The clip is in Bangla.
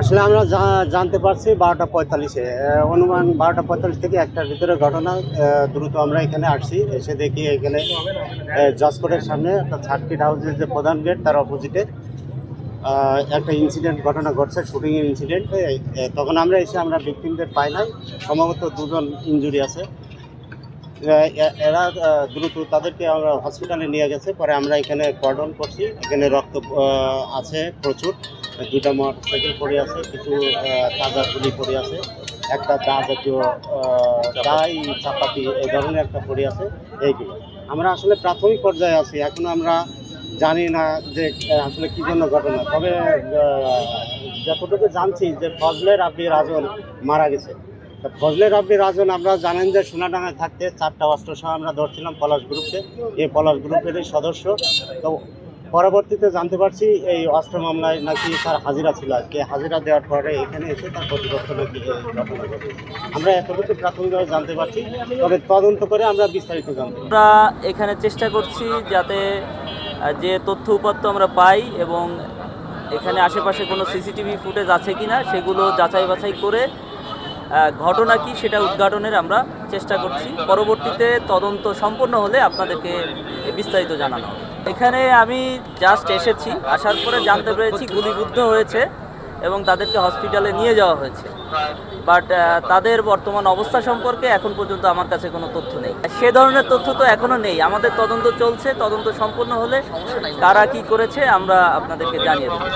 আসলে আমরা জানতে পারছি বারোটা পঁয়তাল্লিশে। অনুমান বারোটা পঁয়তাল্লিশ থেকে একটার ভিতরে ঘটনা দ্রুত আমরা এখানে আসছি। এসে দেখি এখানে জসকোটের সামনে একটা সার্কিট হাউসের যে প্রধান গেট, তার অপোজিটে একটা ইনসিডেন্ট ঘটনা ঘটছে শুটিং ইনসিডেন্ট তখন আমরা এসে আমরা ভিকটিমদের পাই নাই। সম্ভবত দুজন ইনজুরি আছে। এরা দ্রুত তাদেরকে আমরা হসপিটালে নিয়ে গেছে। পরে আমরা এখানে কর্ডন করছি। এখানে রক্ত আছে প্রচুর। দুটা মোটর সাইকেল পড়ে আছে কিছু তাজা গুলি পড়ে আছে। একটা দা জাতীয় দাই চাপাতি এই ধরনের একটা পড়ে আছে। এইগুলো আমরা আসলে প্রাথমিক পর্যায়ে আছি। এখনও আমরা জানি না যে আসলে কি জন্য ঘটনা। তবে যতটুকু জানছি যে ফজলের আব্দি রাজন মারা গেছে। তা ফজলের আব্দি রাজন আমরা জানেন যে সোনাডাঙ্গায় থাকতে চারটা অস্ত্র সহ আমরা ধরছিলাম পলাশ গ্রুপকে। এই পলাশ গ্রুপেরই সদস্য। তো পরবর্তীতে জানতে পারছি এই অস্ত্র মামলায় নাকি তার হাজিরা ছিল আর কি হাজিরা দেওয়ার পরে এখানে এসে তার প্রতিপক্ষ নাকি আমরা এতটুকু প্রাথমিকভাবে জানতে পারছি, তবে তদন্ত করে আমরা বিস্তারিত জানতে আমরা এখানে চেষ্টা করছি যাতে যে তথ্য উপাত্ত আমরা পাই এবং এখানে আশেপাশে কোনো সিসিটিভি ফুটেজ আছে কিনা, সেগুলো যাচাই বাছাই করে ঘটনা কি সেটা উদ্ঘাটনের আমরা চেষ্টা করছি। পরবর্তীতে তদন্ত সম্পন্ন হলে আপনাদেরকে বিস্তারিত জানানো এখানে আমি জাস্ট এসেছি, আসার পরে জানতে পেরেছি গুলিবিদ্ধ হয়েছে এবং তাদেরকে হসপিটালে নিয়ে যাওয়া হয়েছে। বাট তাদের বর্তমান অবস্থা সম্পর্কে এখন পর্যন্ত আমার কাছে কোনো তথ্য নেই। সে ধরনের তথ্য তো এখনও নেই। আমাদের তদন্ত চলছে, তদন্ত সম্পন্ন হলে কারা কি করেছে আমরা আপনাদেরকে জানিয়ে দেবো।